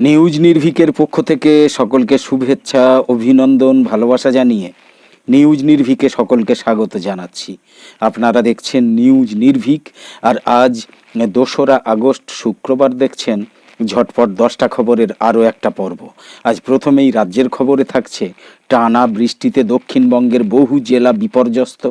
News নির্ভিকের পক্ষ থেকে সকলকে শুভেচ্ছা, অভিনন্দন, ভালোবাসা জানিয়ে নিউজ নির্ভিকে সকলকে স্বাগত জানাচ্ছি। আপনারা দেখছেন নিউজ নির্ভিক, আর আজ দোসরা আগস্ট শুক্রবার দেখছেন ঝটপট দশটা খবরের আরও একটা পর্ব। আজ প্রথমেই রাজ্যের খবরে থাকছে, টানা বৃষ্টিতে দক্ষিণবঙ্গের বহু জেলা বিপর্যস্ত,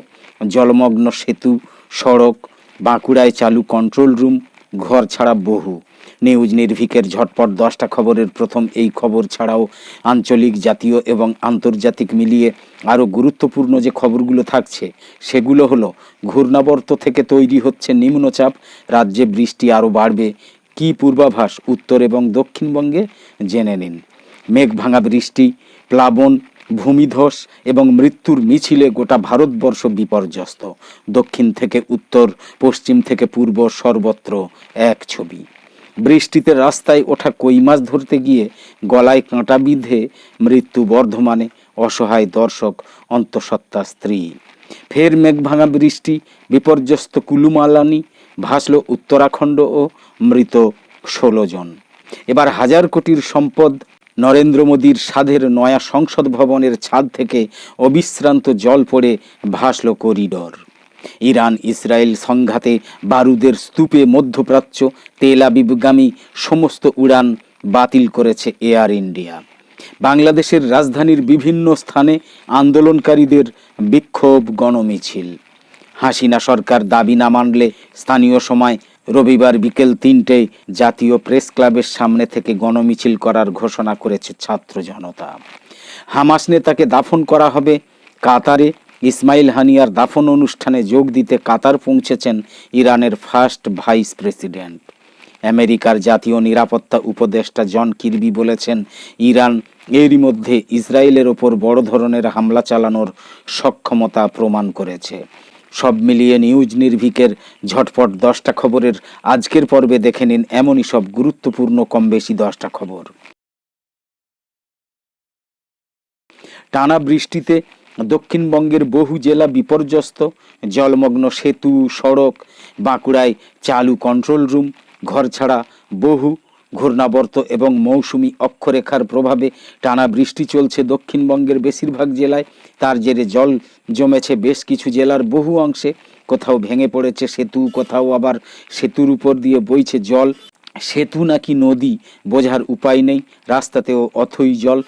জলমগ্ন সেতু, সড়ক, বাঁকুড়ায় চালু কন্ট্রোল রুম ঘর ছাড়া বহু। নিউজ নির্ভিকের ঝটপট দশটা খবরের প্রথম এই খবর ছাড়াও আঞ্চলিক, জাতীয় এবং আন্তর্জাতিক মিলিয়ে আরও গুরুত্বপূর্ণ যে খবরগুলো থাকছে, সেগুলো হলো, ঘূর্ণাবর্ত থেকে তৈরি হচ্ছে নিম্নচাপ, রাজ্যে বৃষ্টি আরও বাড়বে, কী পূর্বাভাস, উত্তর এবং দক্ষিণবঙ্গে জেনে নিন। মেঘ ভাঙা বৃষ্টি, প্লাবন ভূমিধস এবং মৃত্যুর মিছিলে গোটা ভারতবর্ষ বিপর্যস্ত। দক্ষিণ থেকে উত্তর, পশ্চিম থেকে পূর্ব সর্বত্র এক ছবি। বৃষ্টিতে রাস্তায় ওঠা কই মাছ ধরতে গিয়ে গলায় কাঁটা বিঁধে মৃত্যু বর্ধমানে অসহায় দর্শক, অন্তঃসত্ত্বা স্ত্রী। ফের মেঘভাঙা বৃষ্টি, বিপর্যস্ত কুলুমালানি, ভাসল উত্তরাখণ্ড ও মৃত ষোলো জন। এবার হাজার কোটির সম্পদ নরেন্দ্র মোদীর সাধের নয়া সংসদ ভবনের ছাদ থেকে অবিশ্রান্ত জল পড়ে ভাসল করিডর। ইরান ইসরায়েল সংঘাতে বারুদের স্তূপে মধ্যপ্রাচ্য, তেল আবিবগামী সমস্ত উড়ান বাতিল করেছে এয়ার ইন্ডিয়া। বাংলাদেশের রাজধানীর বিভিন্ন স্থানে আন্দোলনকারীদের বিক্ষোভ গণমিছিল। হাসিনা সরকার দাবি না মানলে স্থানীয় সময় রবিবার বিকেল তিনটে জাতীয় প্রেস ক্লাবের সামনে থেকে গণমিছিল করার ঘোষণা করেছে ছাত্র জনতা। হামাস নেতাকে দাফন করা হবে। কাতারে ইসমাইল হানিয়ার দাফন অনুষ্ঠানে যোগ দিতে কাতার পৌঁছেছেন ইরানের ফার্স্ট ভাইস প্রেসিডেন্ট। আমেরিকার জাতীয় নিরাপত্তা উপদেষ্টা জন কিরবি বলেছেন, ইরান এরই মধ্যে ইসরায়েলের ওপর বড় ধরনের হামলা চালানোর সক্ষমতা প্রমাণ করেছে। সব মিলিয়ে নিউজ নির্ভিকের ঝটপট দশটা খবরের আজকের পর্বে দেখে নিন এমনই সব গুরুত্বপূর্ণ, কম বেশি দশটা খবর। টানা বৃষ্টিতে দক্ষিণবঙ্গের বহু জেলা বিপর্যস্ত, জলমগ্ন সেতু, সড়ক, বাঁকুড়ায় চালু কন্ট্রোল রুম ঘর ছাড়া বহু ঘূর্ণাবর্ত এবং মৌসুমি অক্ষরেখার প্রভাবে টানা বৃষ্টি চলছে দক্ষিণবঙ্গের বেশিরভাগ জেলায়। তার জেরে জল জমেছে বেশ কিছু জেলার বহু অংশে। কোথাও ভেঙে পড়েছে সেতু, কোথাও আবার সেতুর উপর দিয়ে বইছে জল। সেতু নাকি নদী বোঝার উপায় নেই, রাস্তাতেও অথই জল।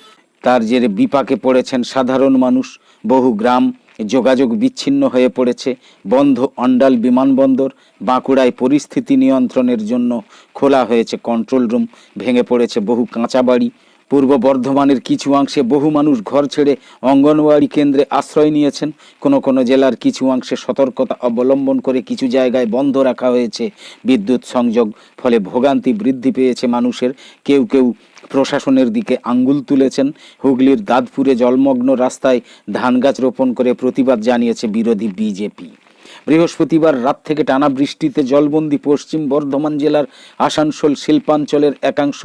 তার জেরে বিপাকে পড়েছেন সাধারণ মানুষ, বহু গ্রাম। যোগাযোগ বিচ্ছিন্ন হয়ে পড়েছে। বন্ধ অন্ডাল বিমানবন্দর, বাঁকুড়ায় পরিস্থিতি নিয়ন্ত্রণের জন্য খোলা হয়েছে কন্ট্রোল রুম ভেঙে পড়েছে বহু কাঁচা বাড়ি। পূর্ব বর্ধমানের কিছু অংশে বহু মানুষ ঘর ছেড়ে অঙ্গনওয়াড়ি কেন্দ্রে আশ্রয় নিয়েছেন। কোনো কোনো জেলার কিছু অংশে সতর্কতা অবলম্বন করে কিছু জায়গায় বন্ধ রাখা হয়েছে। বিদ্যুৎ সংযোগ, ফলে ভোগান্তি বৃদ্ধি পেয়েছে মানুষের। কেউ কেউ প্রশাসনের দিকে আঙ্গুল তুলেছেন। হুগলির দাঁতপুরে জলমগ্ন রাস্তায় ধান গাছ রোপণ করে প্রতিবাদ জানিয়েছে বিরোধী বিজেপি। বৃহস্পতিবার রাত থেকে টানা বৃষ্টিতে জলবন্দি পশ্চিম বর্ধমান জেলার আসানসোল শিল্পাঞ্চলের একাংশ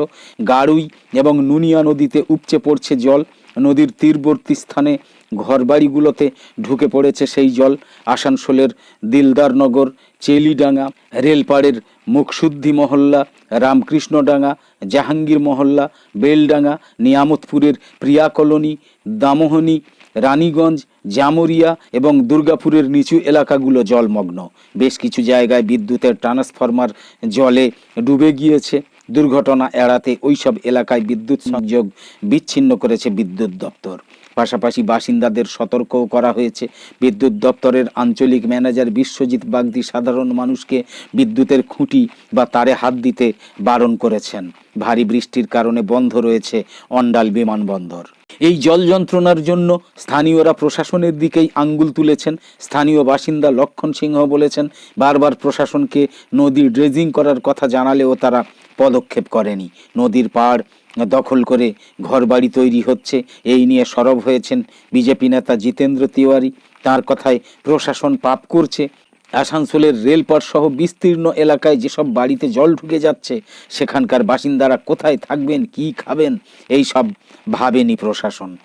গাড়ুই এবং নুনিয়া নদীতে উপচে পড়ছে জল। নদীর তীরবর্তী স্থানে ঘরবাড়িগুলোতে ঢুকে পড়েছে সেই জল। আসানসোলের দিলদারনগর, চেলিডাঙ্গা, রেলপাড়ের মুখশুদ্ধি মহল্লা, রামকৃষ্ণডাঙ্গা, জাহাঙ্গীর মহল্লা, বেলডাঙ্গা, নিয়ামতপুরের প্রিয়া কলোনি, দামোহনী, রানীগঞ্জ, জামুরিয়া এবং দুর্গাপুরের নিচু এলাকাগুলো জলমগ্ন। বেশ কিছু জায়গায় বিদ্যুতের ট্রান্সফরমার জলে ডুবে গিয়েছে। দুর্ঘটনা এড়াতে ওইসব এলাকায় বিদ্যুৎ সংযোগ বিচ্ছিন্ন করেছে বিদ্যুৎ দপ্তর। পাশাপাশি বাসিন্দাদের সতর্কও করা হয়েছে। বিদ্যুৎ দপ্তরের আঞ্চলিক ম্যানেজার বিশ্বজিৎ বাগদি সাধারণ মানুষকে বিদ্যুতের খুঁটি বা তারে হাত দিতে বারণ করেছেন। ভারী বৃষ্টির কারণে বন্ধ রয়েছে অন্ডাল বিমানবন্দর। এই জল যন্ত্রণার জন্য স্থানীয়রা প্রশাসনের দিকেই আঙ্গুল তুলেছেন। স্থানীয় বাসিন্দা লক্ষণ সিংহ বলেছেন, বারবার প্রশাসনকে নদী ড্রেজিং করার কথা জানালেও তারা পদক্ষেপ করেনি। নদীর পাড় দখল করে ঘরবাড়ি তৈরি হচ্ছে। এই নিয়ে সরব হয়েছেন বিজেপি নেতা জিতেন্দ্র তিওয়ারি। তার কথায় প্রশাসন পাপ করছে। আসানসোলের রেলপথ সহ বিস্তীর্ণ এলাকায় যেসব বাড়িতে জল ঢুকে যাচ্ছে, সেখানকার বাসিন্দারা কোথায় থাকবেন, কি খাবেন এই সব ভাবেনি প্রশাসন।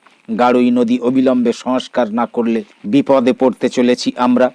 গাড়ই নদী অবিলম্বে সংস্কার না করলে বিপদে পড়তে চলেছি আমরা।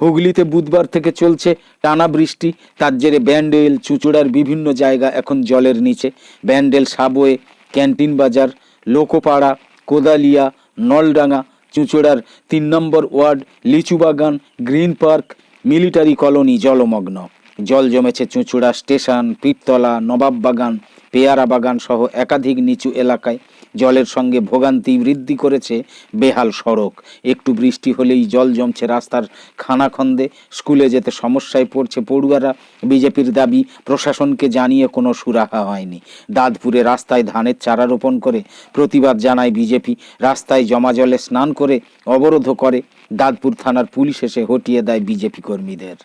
হুগলিতে বুধবার থেকে চলছে টানা বৃষ্টি, তার জেরে ব্যান্ডেল, চুচুড়ার বিভিন্ন জায়গা এখন জলের নিচে। ব্যান্ডেল, সাবওয়ে, ক্যান্টিন বাজার, লোকোপাড়া, কোদালিয়া, নলডাঙ্গা, চুঁচুড়ার তিন নম্বর ward, Lichubagan, green park, military colony জলমগ্ন। জল জমেছে চুঁচুড়া স্টেশন, পীরতলা, নবাববাগান পেয়ারা বাগান সহ একাধিক নিচু এলাকায়। জলের সঙ্গে ভোগান্তি বৃদ্ধি করেছে বেহাল সড়ক। একটু বৃষ্টি হলেই জল জমছে রাস্তার খানাখন্দে। স্কুলে যেতে সমস্যায় পড়ছে পড়ুয়ারা। বিজেপির দাবি, প্রশাসনকে জানিয়ে কোনো সুরাহা হয়নি। দাঁতপুরে রাস্তায় ধানের চারা রোপণ করে প্রতিবাদ জানায় বিজেপি। রাস্তায় জমা জলে স্নান করে অবরোধ করে। দাঁতপুর থানার পুলিশ এসে হটিয়ে দেয় বিজেপি কর্মীদের।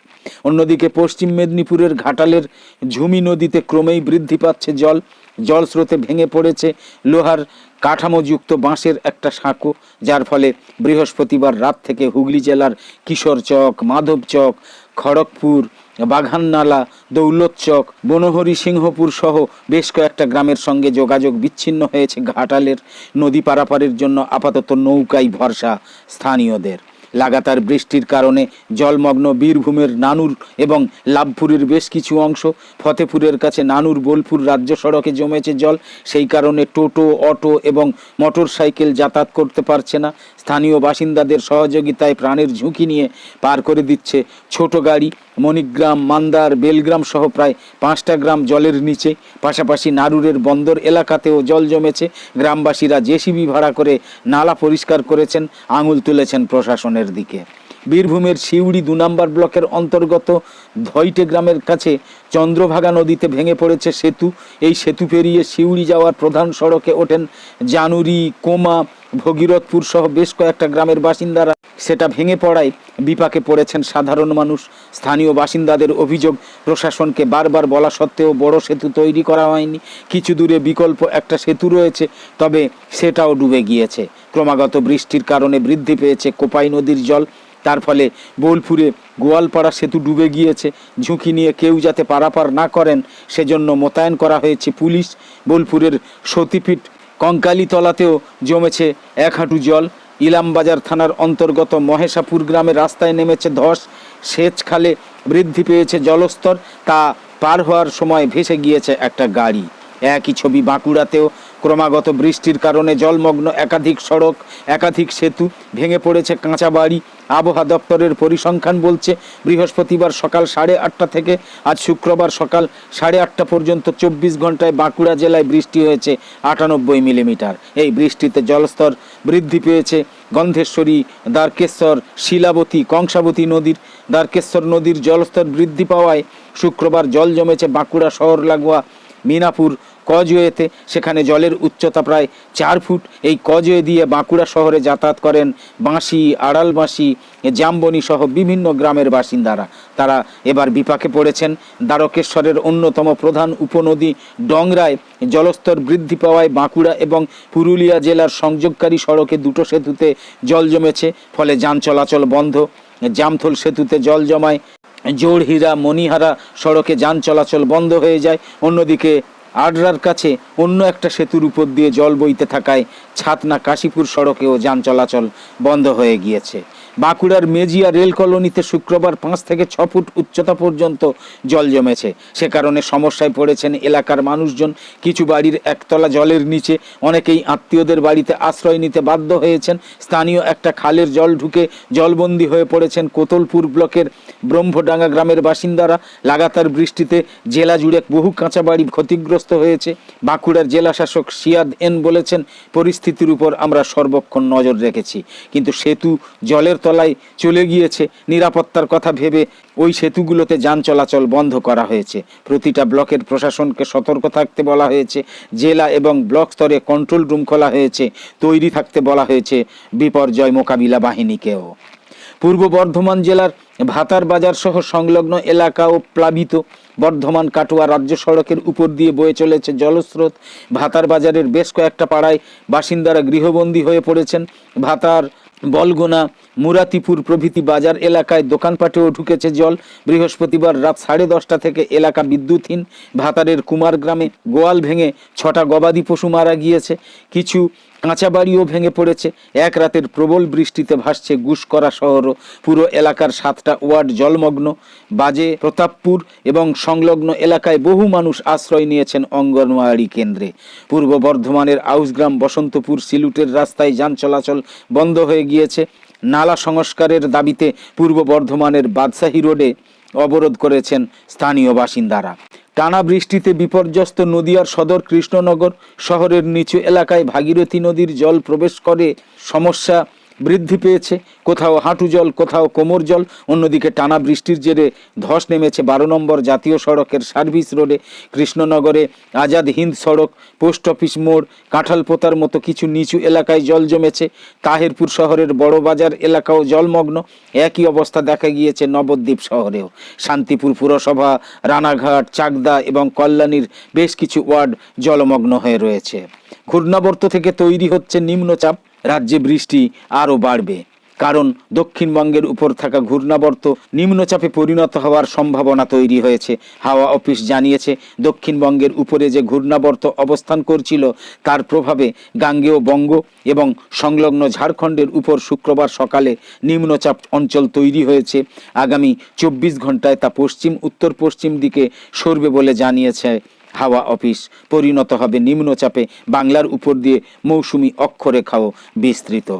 অন্যদিকে পশ্চিম মেদিনীপুরের ঘাটালের ঝুমি নদীতে ক্রমেই বৃদ্ধি পাচ্ছে জল। জল স্রোতে ভেঙে পড়েছে লোহার কাঠামোযুক্ত বাঁশের একটা সাঁকো, যার ফলে বৃহস্পতিবার রাত থেকে হুগলি জেলার কিশোরচক মাধবচক খড়গপুর, বাঘাননালা দৌলতচক বনহরি সিংহপুর সহ বেশ কয়েকটা গ্রামের সঙ্গে যোগাযোগ বিচ্ছিন্ন হয়েছে ঘাটালের নদী পারাপারের জন্য আপাতত নৌকাই ভরসা স্থানীয়দের। লাগাতার বৃষ্টির কারণে জলমগ্ন বীরভূমের নানুর এবং লাভপুরের বেশ কিছু অংশ, ফতেপুরের কাছে নানুর বোলপুর রাজ্য সড়কে জমেছে জল। সেই কারণে টোটো, অটো এবং মোটর সাইকেল যাতায়াত করতে পারছে না। স্থানীয় বাসিন্দাদের সহযোগিতায় প্রাণের ঝুঁকি নিয়ে পার করে দিচ্ছে ছোট গাড়ি। মণিগ্রাম, মান্দার, বেলগ্রাম সহ প্রায় পাঁচটা গ্রাম জলের নিচে। পাশাপাশি নারুরের বন্দর এলাকাতেও জল জমেছে। গ্রামবাসীরা জেসিবি ভাড়া করে নালা পরিষ্কার করেছেন, আঙুল তুলেছেন প্রশাসনের দিকে। বীরভূমের শিউড়ি দু নম্বর ব্লকের অন্তর্গত ধৈটে গ্রামের কাছে চন্দ্রভাগা নদীতে ভেঙে পড়েছে সেতু। এই সেতু পেরিয়ে শিউড়ি যাওয়ার প্রধান সড়কে ওঠেন জানুরি, কোমা, ভগীরথপুর সহ বেশ কয়েকটা গ্রামের বাসিন্দারা। সেটা ভেঙে পড়ায় বিপাকে পড়েছেন সাধারণ মানুষ। স্থানীয় বাসিন্দাদের অভিযোগ, প্রশাসনকে বারবার বলা সত্ত্বেও বড় সেতু তৈরি করা হয়নি। কিছু দূরে বিকল্প একটা সেতু রয়েছে, তবে সেটাও ডুবে গিয়েছে। ক্রমাগত বৃষ্টির কারণে বৃদ্ধি পেয়েছে কোপাই নদীর জল। তার ফলে বোলপুরে গোয়ালপাড়া সেতু ডুবে গিয়েছে। ঝুঁকি নিয়ে কেউ যাতে পারাপার না করেন, সেজন্য মোতায়েন করা হয়েছে পুলিশ। বোলপুরের সতীপীঠ কঙ্কালীতলাতেও জমেছে এক হাঁটু জল। ইলামবাজার থানার অন্তর্গত মহেশাপুর গ্রামে রাস্তায় নেমেছে ধস, সেচ খালে বৃদ্ধি পেয়েছে জলস্তর, তা পার হওয়ার সময় ভেসে গিয়েছে একটা গাড়ি। একই ছবি বাঁকুড়াতেও ক্রমাগত বৃষ্টির কারণে জলমগ্ন একাধিক সড়ক, একাধিক সেতু ভেঙে পড়েছে কাঁচা বাড়ি আবহাওয়া দপ্তরের পরিসংখ্যান বলছে, বৃহস্পতিবার সকাল সাড়ে আটটা থেকে আজ শুক্রবার সকাল সাড়ে আটটা পর্যন্ত চব্বিশ ঘন্টায় বাঁকুড়া জেলায় বৃষ্টি হয়েছে আটানব্বই মিলিমিটার। এই বৃষ্টিতে জলস্তর বৃদ্ধি পেয়েছে গন্ধেশ্বরী, দ্বারকেশ্বর, শিলাবতী, কংসাবতী নদীর, দ্বারকেশ্বর নদীর জলস্তর বৃদ্ধি পাওয়ায় শুক্রবার জল জমেছে বাঁকুড়া শহর লাগোয়া মিনাপুর কজওয়েতে সেখানে জলের উচ্চতা প্রায় চার ফুট। এই কজওয়ে দিয়ে বাঁকুড়া শহরে যাতায়াত করেন বাঁশি আড়ালবাঁশি জামবনি সহ বিভিন্ন গ্রামের বাসিন্দারা। তারা এবার বিপাকে পড়েছেন। দ্বারকেশ্বরের অন্যতম প্রধান উপনদী ডংরায় জলস্তর বৃদ্ধি পাওয়ায় বাঁকুড়া এবং পুরুলিয়া জেলার সংযোগকারী সড়কে দুটো সেতুতে জল জমেছে, ফলে যান চলাচল বন্ধ। জামথল সেতুতে জল জমায় জোড়হিরা মণিহারা সড়কে যান চলাচল বন্ধ হয়ে যায়। অন্যদিকে আডরার কাছে অন্য একটা সেতুর উপর দিয়ে জল বইতে থাকায় ছাতনা কাশীপুর সড়কেও যান চলাচল বন্ধ হয়ে গিয়েছে। বাঁকুড়ার মেজিয়া রেল কলোনিতে শুক্রবার পাঁচ থেকে ছ ফুট উচ্চতা পর্যন্ত জল জমেছে। সে কারণে সমস্যায় পড়েছেন এলাকার মানুষজন। কিছু বাড়ির একতলা জলের নিচে অনেকেই আত্মীয়দের বাড়িতে আশ্রয় নিতে বাধ্য হয়েছেন। স্থানীয় একটা খালের জল ঢুকে জলবন্দী হয়ে পড়েছেন কোতলপুর ব্লকের ব্রহ্মডাঙ্গা গ্রামের বাসিন্দারা। লাগাতার বৃষ্টিতে জেলা জুড়ে বহু কাঁচা বাড়ি ক্ষতিগ্রস্ত হয়েছে। বাঁকুড়ার জেলা শাসক সিয়াদ এন বলেছেন, পরিস্থিতির উপর আমরা সর্বক্ষণ নজর রেখেছি। কিন্তু সেতু জলের তলায় চলে গিয়েছে। নিরাপত্তার কথা ভেবে ওই সেতুগুলোতে যান চলাচল বন্ধ করা হয়েছে। প্রতিটা ব্লকের প্রশাসনকে সতর্ক থাকতে বলা হয়েছে। জেলা এবং ব্লক স্তরে কন্ট্রোল রুম খোলা হয়েছে। তৈরি থাকতে বলা হয়েছে বিপর্যয় মোকাবিলা বাহিনীকেও। পূর্ব বর্ধমান জেলার ভাতার বাজার সহ সংলগ্ন এলাকাও প্লাবিত বর্ধমান কাটোয়া রাজ্য সড়কের উপর দিয়ে বয়ে চলেছে জলস্রোত। ভাতার বাজারের বেশ কয়েকটা পাড়ায় বাসিন্দারা গৃহবন্দী হয়ে পড়েছেন। ভাতার বলগোনা মুরাতিপুর প্রভৃতি বাজার এলাকায় দোকানপাটেও ঢুকেছে জল। বৃহস্পতিবার রাত সাড়ে দশটা থেকে এলাকা বিদ্যুৎহীন। ভাতারের কুমার গ্রামে গোয়াল ভেঙে ছটা গবাদি পশু মারা গিয়েছে। কিছু কাঁচা বাড়িও ভেঙে পড়েছে। এক রাতের প্রবল বৃষ্টিতে ভাসছে গুসকরা শহরও পুরো এলাকার সাতটা ওয়ার্ড জলমগ্ন। বাজে প্রতাপপুর এবং সংলগ্ন এলাকায় বহু মানুষ আশ্রয় নিয়েছেন অঙ্গনওয়াড়ি কেন্দ্রে। পূর্ব বর্ধমানের আউসগ্রাম বসন্তপুর সিলুটের রাস্তায় যান চলাচল বন্ধ হয়ে গিয়েছে। নালা সংস্কারের দাবিতে পূর্ব বর্ধমানের বাদশাহী রোডে অবরোধ করেছেন স্থানীয় বাসিন্দারা। টানা বৃষ্টিতে বিপর্যস্ত নদীয়ার সদর কৃষ্ণনগর শহরের নিচু এলাকায় ভাগীরথী নদীর জল প্রবেশ করে। সমস্যা বৃদ্ধি পেয়েছে। কোথাও হাঁটু জল, কোথাও কোমর জল, অন্যদিকে টানা বৃষ্টির জেরে ধস নেমেছে বারো নম্বর জাতীয় সড়কের সার্ভিস রোডে। কৃষ্ণনগরে আজাদ হিন্দ সড়ক, পোস্ট অফিস মোড় কাঁঠালপোতার মতো কিছু নিচু এলাকায় জল জমেছে। তাহেরপুর শহরের বড় বাজার এলাকাও জলমগ্ন। একই অবস্থা দেখা গিয়েছে নবদ্বীপ শহরেও। শান্তিপুর পুরসভা, রানাঘাট, চাকদা এবং কল্যাণীর বেশ কিছু ওয়ার্ড জলমগ্ন হয়ে রয়েছে। ঘূর্ণাবর্ত থেকে তৈরি হচ্ছে নিম্নচাপ। রাজ্যে বৃষ্টি আরও বাড়বে। কারণ দক্ষিণবঙ্গের উপর থাকা ঘূর্ণাবর্ত নিম্নচাপে পরিণত হওয়ার সম্ভাবনা তৈরি হয়েছে। হাওয়া অফিস জানিয়েছে, দক্ষিণবঙ্গের উপরে যে ঘূর্ণাবর্ত অবস্থান করছিল, তার প্রভাবে গাঙ্গেয় বঙ্গ এবং সংলগ্ন ঝাড়খণ্ডের উপর শুক্রবার সকালে নিম্নচাপ অঞ্চল তৈরি হয়েছে। আগামী চব্বিশ ঘন্টায় তা পশ্চিম উত্তর পশ্চিম দিকে সরবে বলে জানিয়েছে হাওয়া অফিস। পরিণত হবে নিম্নচাপে। বাংলার উপর দিয়ে মৌসুমি অক্ষরেখাও বিস্তৃত।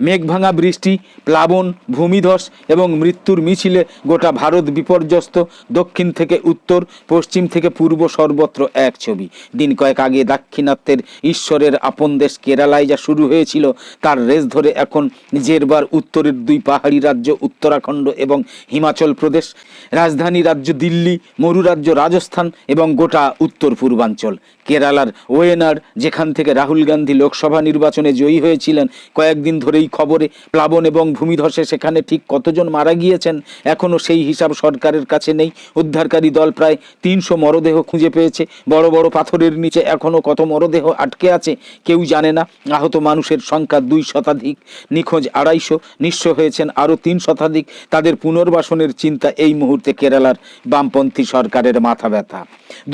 মেঘভাঙা বৃষ্টি, প্লাবন, ভূমিধস এবং মৃত্যুর মিছিলে গোটা ভারত বিপর্যস্ত, দক্ষিণ থেকে উত্তর, পশ্চিম থেকে পূর্ব সর্বত্র এক ছবি। দিন কয়েক আগে দাক্ষিণাত্যের ঈশ্বরের আপন দেশ কেরালায় যা শুরু হয়েছিল, তার রেস ধরে এখন জেরবার উত্তরের দুই পাহাড়ি রাজ্য উত্তরাখণ্ড এবং হিমাচল প্রদেশ, রাজধানী রাজ্য দিল্লি, মরু রাজ্য রাজস্থান এবং গোটা উত্তর পূর্বাঞ্চল। কেরালার ওয়েনার, যেখান থেকে রাহুল গান্ধী লোকসভা নির্বাচনে জয়ী হয়েছিলেন, কয়েকদিন ধরেই খবরে প্লাবন এবং ভূমিধসে সেখানে ঠিক কতজন মারা গিয়েছেন এখনও সেই হিসাব সরকারের কাছে নেই। উদ্ধারকারী দল প্রায় তিনশো মরদেহ খুঁজে পেয়েছে। বড় বড় পাথরের নিচে এখনও কত মরদেহ আটকে আছে কেউ জানে না। আহত মানুষের সংখ্যা দুই শতাধিক, নিখোঁজ আড়াইশো, নিঃস্ব হয়েছেন আরও তিন শতাধিক। তাদের পুনর্বাসনের চিন্তা এই মুহূর্তে কেরালার বামপন্থী সরকারের মাথা ব্যথা।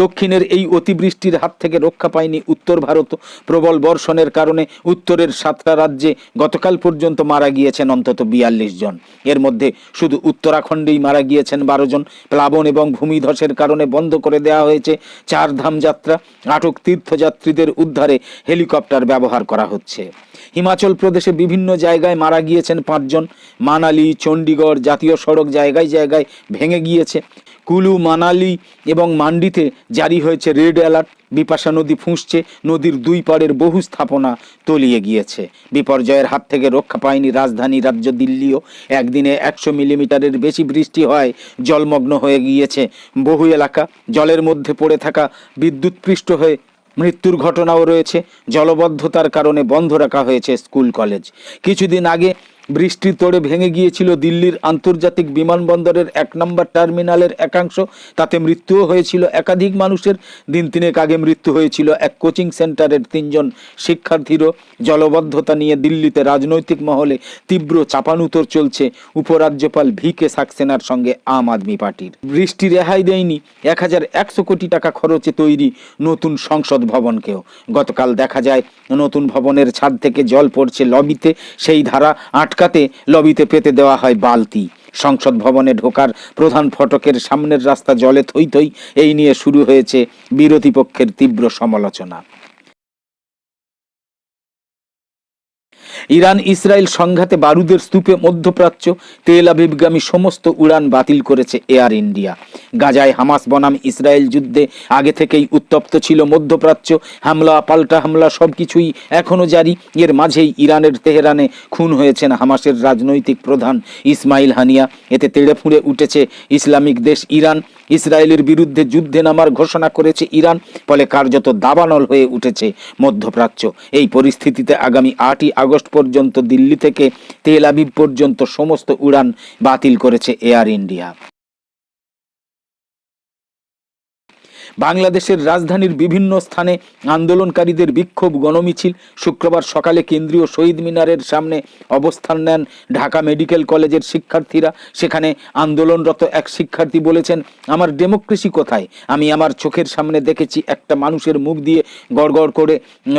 দক্ষিণের এই অতিবৃষ্টির হাত থেকে রক্ষা পায়নি উত্তর ভারত। প্রবল বর্ষণের কারণে উত্তরের সাতটা রাজ্যে গতকাল পর্যন্ত মারা গিয়েছেন অন্তত বিয়াল্লিশ জন। এর মধ্যে শুধু উত্তরাখণ্ডেই মারা গিয়েছেন বারো জন। প্লাবন এবং ভূমিধসের কারণে বন্ধ করে দেওয়া হয়েছে চার ধাম যাত্রা। আটক তীর্থযাত্রীদের উদ্ধারে হেলিকপ্টার ব্যবহার করা হচ্ছে। হিমাচল প্রদেশে বিভিন্ন জায়গায় মারা গিয়েছেন পাঁচজন। মানালি, চণ্ডীগড় জাতীয় সড়ক জায়গায় জায়গায় ভেঙে গিয়েছে। কুলু, মানালি এবং মান্ডিতে জারি হয়েছে রেড অ্যালার্ট। বিপাশা নদী ফুঁসছে, নদীর দুই পাড়ের বহু স্থাপনা তলিয়ে গিয়েছে। বিপর্যয়ের হাত থেকে রক্ষা পায়নি রাজধানী রাজ্য দিল্লিও। একদিনে একশো মিলিমিটারের বেশি বৃষ্টি হয় জলমগ্ন হয়ে গিয়েছে বহু এলাকা। জলের মধ্যে পড়ে থাকা বিদ্যুৎপৃষ্ট হয়ে মৃত্যুর ঘটনাও রয়েছে। জলবদ্ধতার কারণে বন্ধ রাখা হয়েছে স্কুল কলেজ। কিছুদিন আগে বৃষ্টির তোড়ে ভেঙে গিয়েছিল দিল্লির আন্তর্জাতিক বিমানবন্দরের এক নম্বর টার্মিনালের একাংশ। তাতে মৃত্যুও হয়েছিল একাধিক মানুষের। দিন তিনেক আগে মৃত্যু হয়েছিল এক কোচিং সেন্টারের তিনজন শিক্ষার্থীরও। জলবদ্ধতা নিয়ে দিল্লিতে রাজনৈতিক মহলে তীব্র চাপানুতর চলছে। উপরাজ্যপাল ভি কে সাক্সেনার সঙ্গে আম আদমি পার্টির। বৃষ্টি রেহাই দেয়নি। এক হাজার একশো কোটি টাকা খরচে তৈরি নতুন সংসদ ভবনকেও। গতকাল দেখা যায়, নতুন ভবনের ছাদ থেকে জল পড়ছে লবিতে। সেই ধারা আটকাতে লবিতে পেতে দেওয়া হয় বালতি। সংসদ ভবনে ঢোকার প্রধান ফটকের সামনের রাস্তা জলে থই থই এই নিয়ে শুরু হয়েছে বিরোধী পক্ষের তীব্র সমালোচনা। ইরান ইসরায়েল সংঘাতে বারুদের স্তূপে মধ্যপ্রাচ্য, তেল আবিবগামী সমস্ত উড়ান বাতিল করেছে এয়ার ইন্ডিয়া। গাজায় হামাস বনাম ইসরায়েল যুদ্ধে আগে থেকেই উত্তপ্ত ছিল মধ্যপ্রাচ্য। হামলা, পাল্টা হামলা সবকিছুই এখনও জারি। এর মাঝেই ইরানের তেহরানে খুন হয়েছেন হামাসের রাজনৈতিক প্রধান ইসমাইল হানিয়া। এতে তেড়ে ফুঁড়ে উঠেছে ইসলামিক দেশ ইরান। ইসরায়েলের বিরুদ্ধে যুদ্ধে নামার ঘোষণা করেছে ইরান, ফলে কার্যত দাবানল হয়ে উঠেছে মধ্যপ্রাচ্য। এই পরিস্থিতিতে আগামী আটই আগস্ট পর্যন্ত দিল্লি থেকে তেল আবিব পর্যন্ত সমস্ত উড়ান বাতিল করেছে এয়ার ইন্ডিয়া বাংলাদেশের রাজধানীর বিভিন্ন স্থানে আন্দোলনকারীদের বিক্ষোভ গণমিছিল। শুক্রবার সকালে কেন্দ্রীয় শহীদ মিনারের সামনে অবস্থান নেন ঢাকা মেডিকেল কলেজের শিক্ষার্থীরা। সেখানে আন্দোলনরত এক শিক্ষার্থী বলেছেন, আমার ডেমোক্রেসি কোথায়? আমি আমার চোখের সামনে দেখেছি একটা মানুষের মুখ দিয়ে গড়গড় করে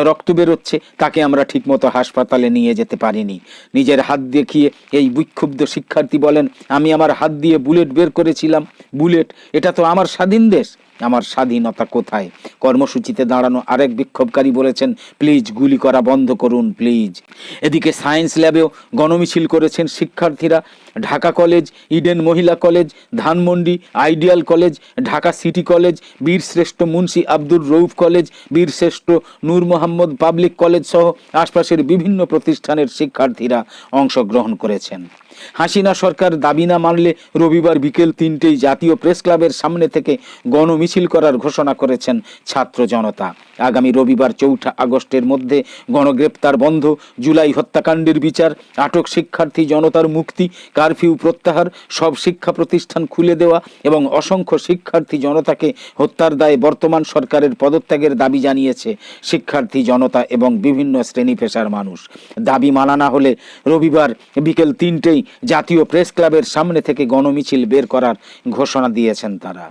রক্ত বেরোচ্ছে। তাকে আমরা ঠিকমতো হাসপাতালে নিয়ে যেতে পারিনি। নিজের হাত দেখিয়ে এই বিক্ষুব্ধ শিক্ষার্থী বলেন, আমি আমার হাত দিয়ে বুলেট বের করেছিলাম। বুলেট, এটা তো আমার স্বাধীন দেশ। আমার স্বাধীনতা কোথায়? কর্মসূচিতে দাঁড়ানো আরেক বিক্ষোভকারী বলেছেন, প্লিজ গুলি করা বন্ধ করুন, প্লিজ। এদিকে সায়েন্স ল্যাবেও গণমিছিল করেছেন শিক্ষার্থীরা। ঢাকা কলেজ, ইডেন মহিলা college, Dhanmondi, ideal college, Dhaka city college, বীরশ্রেষ্ঠ মুন্সি আব্দুর রৌফ কলেজ, বীরশ্রেষ্ঠ নূর মোহাম্মদ পাবলিক কলেজ সহ আশপাশের বিভিন্ন প্রতিষ্ঠানের শিক্ষার্থীরা অংশগ্রহণ করেছেন। হাসিনা সরকার দাবি না মানলে রবিবার বিকেল তিনটেই জাতীয় প্রেস ক্লাবের সামনে থেকে গণমিছিল করার ঘোষণা করেছেন ছাত্র জনতা। আগামী রবিবার চৌঠা আগস্টের মধ্যে গণগ্রেপ্তার বন্ধ, জুলাই হত্যাকাণ্ডের বিচার, আটক শিক্ষার্থী জনতার মুক্তি, কারফিউ প্রত্যাহার, সব শিক্ষা প্রতিষ্ঠান খুলে দেওয়া এবং অসংখ্য শিক্ষার্থী জনতাকে হত্যার দায়ে বর্তমান সরকারের পদত্যাগের দাবি জানিয়েছে শিক্ষার্থী জনতা এবং বিভিন্ন শ্রেণি পেশার মানুষ। দাবি মানা না হলে রবিবার বিকেল তিনটেই জাতীয় প্রেস ক্লাবের সামনে থেকে গণমিছিল বের করার ঘোষণা দিয়েছেন তারা।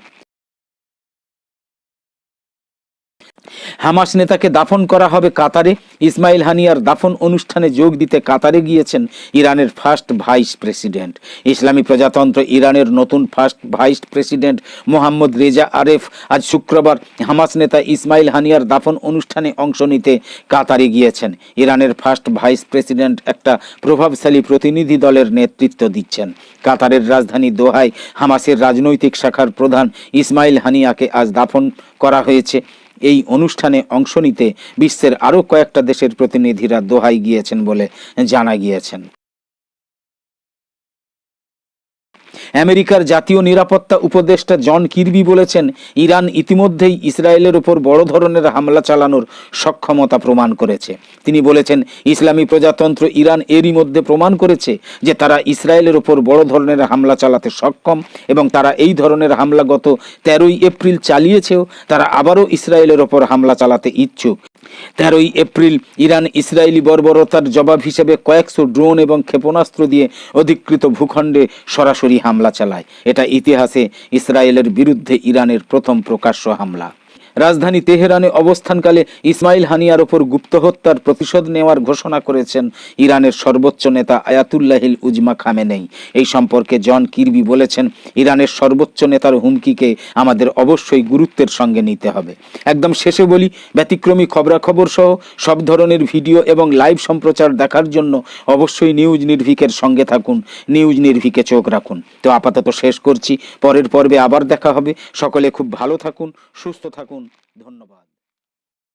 হামাস নেতাকে দাফন করা হবে কাতারে। ইসমাইল হানিয়ার দাফন অনুষ্ঠানে যোগ দিতে কাতারে গিয়েছেন ইরানের ফার্স্ট ভাইস প্রেসিডেন্ট। ইসলামী প্রজাতন্ত্র ইরানের নতুন first vice president Mohammad Reza Aref আজ শুক্রবার হামাস নেতা ইসমাইল হানিয়ার দাফন অনুষ্ঠানে অংশ নিতে কাতারে গিয়েছেন। ইরানের ফার্স্ট ভাইস প্রেসিডেন্ট একটা প্রভাবশালী প্রতিনিধি দলের নেতৃত্ব দিচ্ছেন। কাতারের রাজধানী দোহায় হামাসের রাজনৈতিক শাখার প্রধান ইসমাইল হানিয়াকে আজ দাফন করা হয়েছে। এই অনুষ্ঠানে অংশ নিতে বিশ্বের আরও কয়েকটা দেশের প্রতিনিধিরা দোহাই গিয়েছেন বলে জানা গিয়েছেন। আমেরিকার জাতীয় নিরাপত্তা উপদেষ্টা জন কিরবি বলেছেন, ইরান ইতিমধ্যেই ইসরায়েলের উপর বড় ধরনের হামলা চালানোর সক্ষমতা প্রমাণ করেছে। তিনি বলেছেন, ইসলামী প্রজাতন্ত্র ইরান এরই মধ্যে প্রমাণ করেছে যে তারা ইসরায়েলের উপর বড় ধরনের হামলা চালাতে সক্ষম এবং তারা এই ধরনের হামলা গত তেরোই এপ্রিল চালিয়েছেও তারা আবারও ইসরায়েলের ওপর হামলা চালাতে ইচ্ছুক। তেরোই এপ্রিল ইরান ইসরায়েলি বর্বরতার জবাব হিসেবে কয়েকশো ড্রোন এবং ক্ষেপণাস্ত্র দিয়ে অধিকৃত ভূখণ্ডে সরাসরি হামলা চালায়। এটা ইতিহাসে ইসরায়েলের বিরুদ্ধে ইরানের প্রথম প্রকাশ্য হামলা। রাজধানী তেহরানে অবস্থানকালে ইসমাইল হানিয়ার ওপর গুপ্ত হত্যার প্রতিশোধ নেওয়ার ঘোষণা করেছেন ইরানের সর্বোচ্চ নেতা আয়াতুল্লাহিল উজমা খামেনেই। এই সম্পর্কে জন কিরবি বলেছেন, ইরানের সর্বোচ্চ নেতার হুমকিকে আমাদের অবশ্যই গুরুত্বের সঙ্গে নিতে হবে। একদম শেষে বলি, ব্যতিক্রমী খবরাখবর সহ সব ধরনের ভিডিও এবং লাইভ সম্প্রচার দেখার জন্য অবশ্যই নিউজ নির্ভিকের সঙ্গে থাকুন। নিউজ নির্ভিকে চোখ রাখুন। তো আপাতত শেষ করছি। পরের পর্বে আবার দেখা হবে। সকলে খুব ভালো থাকুন, সুস্থ থাকুন। ধন্যবাদ।